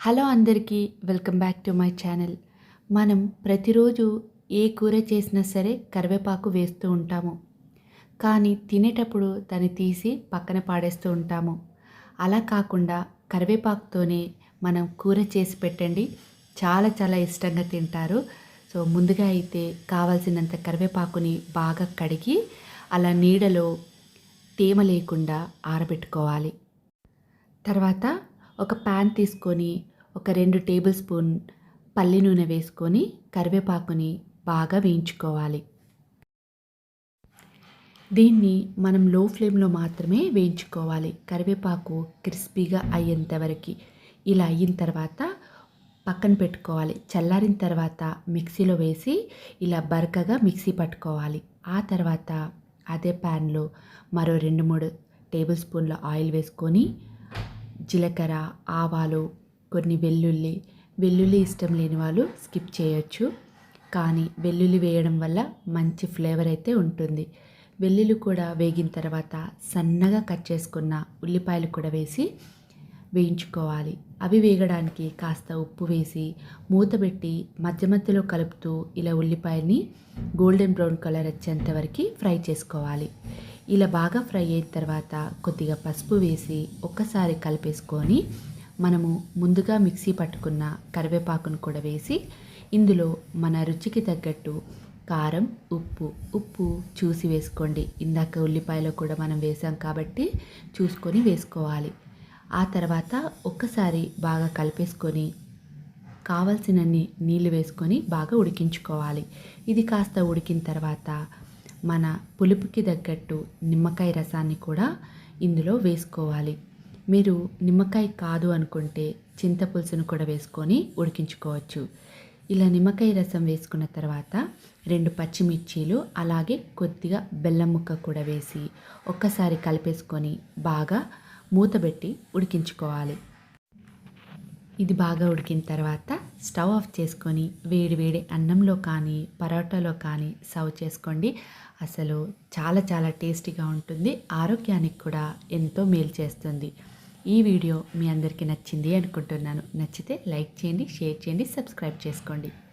Hello అందరికీ welcome back to my channel. మనం ప్రతిరోజు ఏ కూర చేసినా సరే కరివేపాకు వేస్తూ ఉంటాము. కానీ తినేటప్పుడు దాన్ని తీసి పక్కన పాడేస్తూ ఉంటాము. అలా కాకుండా కరివేపాకుతోనే మనం కూర చేసి పెట్టండి. చాలా చాలా ఇష్టంగా తింటారు. సో ముందుగా అయితే కావాల్సినంత కరివేపాకుని బాగా కడిగి అలా నీడలో తేమ లేకుండా ఆరబెట్టుకోవాలి. తర్వాత ఒక ప్యాన్ తీసుకొని ఒక రెండు టేబుల్ స్పూన్ పల్లి నూనె వేసుకొని కరివేపాకుని బాగా వేయించుకోవాలి. దీన్ని మనం లో ఫ్లేమ్లో మాత్రమే వేయించుకోవాలి. కరివేపాకు క్రిస్పీగా అయ్యేంత వరకు. ఇలా అయిన తర్వాత పక్కన పెట్టుకోవాలి. చల్లారిన తర్వాత మిక్సీలో వేసి ఇలా బరకగా మిక్సీ పట్టుకోవాలి. ఆ తర్వాత అదే ప్యాన్లో మరో రెండు మూడు టేబుల్ స్పూన్ల ఆయిల్ వేసుకొని జీలకర్ర ఆవాలు కొన్ని వెల్లుల్లి. వెల్లుల్లి ఇష్టం లేని వాళ్ళు స్కిప్ చేయొచ్చు. కానీ వెల్లుల్లి వేయడం వల్ల మంచి ఫ్లేవర్ అయితే ఉంటుంది. వెల్లుల్లి కూడా వేగిన తర్వాత సన్నగా కట్ చేసుకున్న ఉల్లిపాయలు కూడా వేసి వేయించుకోవాలి. అవి వేగడానికి కాస్త ఉప్పు వేసి మూత పెట్టి మధ్య మధ్యలో కలుపుతూ ఇలా ఉల్లిపాయని గోల్డెన్ బ్రౌన్ కలర్ వచ్చేంత వరకు ఫ్రై చేసుకోవాలి. ఇలా బాగా ఫ్రై అయిన తర్వాత కొద్దిగా పసుపు వేసి ఒక్కసారి కలిపేసుకొని మనము ముందుగా మిక్సీ పట్టుకున్న కరివేపాకును కూడా వేసి ఇందులో మన రుచికి తగ్గట్టు కారం ఉప్పు ఉప్పు చూసి వేసుకోండి. ఇందాక ఉల్లిపాయలో కూడా మనం వేసాం కాబట్టి చూసుకొని వేసుకోవాలి. ఆ తర్వాత ఒక్కసారి బాగా కలిపేసుకొని కావలసినన్ని నీళ్ళు వేసుకొని బాగా ఉడికించుకోవాలి. ఇది కాస్త ఉడికిన తర్వాత మన పులుపుకి తగ్గట్టు నిమ్మకాయ రసాన్ని కూడా ఇందులో వేసుకోవాలి. మీరు నిమ్మకాయ కాదు అనుకుంటే చింతపులుసును కూడా వేసుకొని ఉడికించుకోవచ్చు. ఇలా నిమ్మకాయ రసం వేసుకున్న తర్వాత రెండు పచ్చిమిర్చీలు అలాగే కొద్దిగా బెల్లం ముక్క కూడా వేసి ఒక్కసారి కలిపేసుకొని బాగా మూతబెట్టి ఉడికించుకోవాలి. ఇది బాగా ఉడికిన తర్వాత స్టవ్ ఆఫ్ చేసుకొని వేడి వేడి అన్నంలో కానీ పరోటాలో కానీ సర్వ్ చేసుకోండి. అసలు చాలా చాలా టేస్టీగా ఉంటుంది. ఆరోగ్యానికి కూడా ఎంతో మేలు చేస్తుంది. ఈ వీడియో మీ అందరికీ నచ్చింది అనుకుంటున్నాను. నచ్చితే లైక్ చేయండి షేర్ చేయండి సబ్స్క్రైబ్ చేసుకోండి.